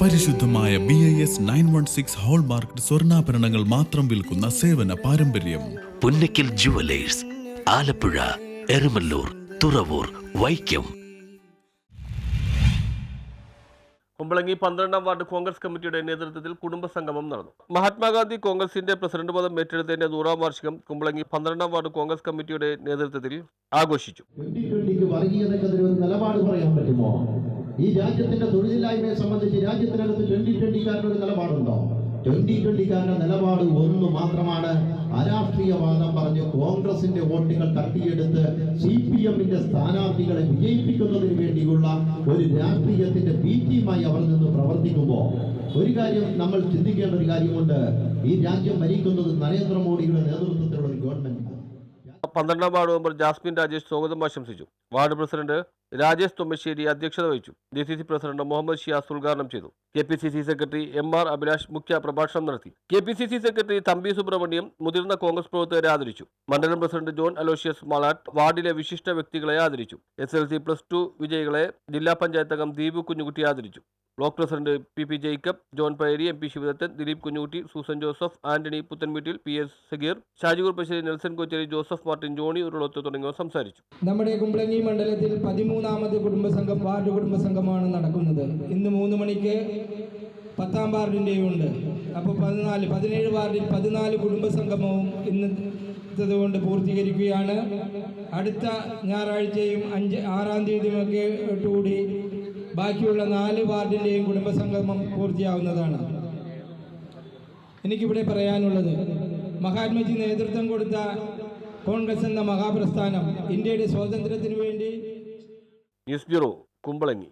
പരിശുദ്ധമായ B I S nine one six hallmark സ്വർണാഭരണങ്ങൾ മാത്രം വിൽക്കുന്ന സേവന പാരമ്പര്യം. പുന്നക്കിൽ ജുവലേഴ്സ് ആലപ്പുഴ എരുമല്ലൂർ തുറവൂർ വൈക്കം. കുമ്പളങ്ങി പന്ത്രണ്ടാം വാർഡ് കോൺഗ്രസ് കമ്മിറ്റിയുടെ നേതൃത്വത്തിൽ കുടുംബസംഗമം നടന്നു. മഹാത്മാഗാന്ധി കോൺഗ്രസിന്റെ പ്രസിഡന്റ് പദം ഏറ്റെടുത്തതിന്റെ നൂറാം വാർഷികം കുമ്പളങ്ങി പന്ത്രണ്ടാം വാർഡ് കോൺഗ്രസ് കമ്മിറ്റിയുടെ നേതൃത്വത്തിൽ ആഘോഷിച്ചു. ട്വന്റി ട്വന്റിക്ക് വർഗീയതക്കെതിരെ ഒരു നിലപാട് പറയാൻ പറ്റുമോ? ഈ രാജ്യത്തിന്റെ തൊഴിലില്ലായ്മയെ സംബന്ധിച്ച് രാജ്യത്തിനകത്ത് ട്വന്റി ട്വന്റിക്കാരുടെ ഒരു നിലപാടുണ്ടോ? ട്വന്റി ട്വന്റിക്കാരുടെ നിലപാട് ഒന്ന് മാത്രമാണ്. അരാഷ്ട്രീയവാദം പറഞ്ഞ് കോൺഗ്രസിന്റെ വോട്ടുകൾ തട്ടിയെടുത്ത് സി പി എമ്മിന്റെ സ്ഥാനാർത്ഥികളെ വിജയിപ്പിക്കുന്നതിന് വേണ്ടിയുള്ള ഒരു രാഷ്ട്രീയത്തിന്റെ ടീമായി അവർ നിന്ന് പ്രവർത്തിക്കുമ്പോൾ ഒരു കാര്യം നമ്മൾ ചിന്തിക്കേണ്ട ഒരു കാര്യമുണ്ട്. ഈ രാജ്യം ഭരിക്കുന്നത് നരേന്ദ്രമോദിയുടെ നേതൃത്വത്തിലുള്ള ഒരു ഗവൺമെന്റ് പന്ത്രണ്ടാം വാർഡ് മെമ്പർ ജാസ്മിൻ രാജേഷ് സ്വാഗതം ആശംസിച്ചു. വാർഡ് പ്രസിഡന്റ് രാജേഷ് തൊമ്മശ്ശേരി അധ്യക്ഷത വഹിച്ചു. D C C president Muhammad Shiyas ഉദ്ഘാടനം ചെയ്തു. K P C C secretary M R Abhilash മുഖ്യ പ്രഭാഷണം നടത്തി. K P C C secretary Thampi Subramanyam മുതിർന്ന കോൺഗ്രസ് പ്രവർത്തകരെ ആദരിച്ചു. മണ്ഡലം പ്രസിഡന്റ് ജോൺ അലോഷ്യസ് മാളാട്ട് വാർഡിലെ വിശിഷ്ട വ്യക്തികളെ ആദരിച്ചു. S L C plus two വിജയികളെ ജില്ലാ പഞ്ചായത്ത് ദീപു കുഞ്ഞുകുട്ടി ആദരിച്ചു. Block president P P Jacob John Payari M P Sivadathan Dileep Kunjukutty Susan Joseph Antony Puthenveettil P S Sageer Shajigur Passery Nelson Kochery Joseph Martin Johny Urulath തുടങ്ങിയവർ സംസാരിച്ചു. നമ്മുടെ കുമ്പളങ്ങി മണ്ഡലത്തിൽ പതിമൂന്നാമത് കുടുംബസംഘം ward കുടുംബസംഘമാണ് നടക്കുന്നത്. ഇന്ന് മൂന്ന് മണിക്ക് പത്താം വാർഡിന്റെയും ഉണ്ട് അപ്പോൾ പതിനാല് പതിനേഴ് വാർഡിൽ പതിനാല് കുടുംബസംഗമവും ഇന്ന് കൊണ്ട് പൂർത്തീകരിക്കുകയാണ്. അടുത്ത ഞായറാഴ്ചയും അഞ്ച് ആറാം തീയതിയുമൊക്കെ കൂടി ബാക്കിയുള്ള നാല് വാർഡിന്റെയും കുടുംബസംഗമം പൂർത്തിയാവുന്നതാണ്. എനിക്കിവിടെ പറയാനുള്ളത് മഹാത്മജി നേതൃത്വം കൊടുത്ത കോൺഗ്രസ് എന്ന മഹാപ്രസ്ഥാനം ഇന്ത്യയുടെ സ്വാതന്ത്ര്യത്തിനു വേണ്ടി ന്യൂസ് ബ്യൂറോ കുമ്പളങ്ങി.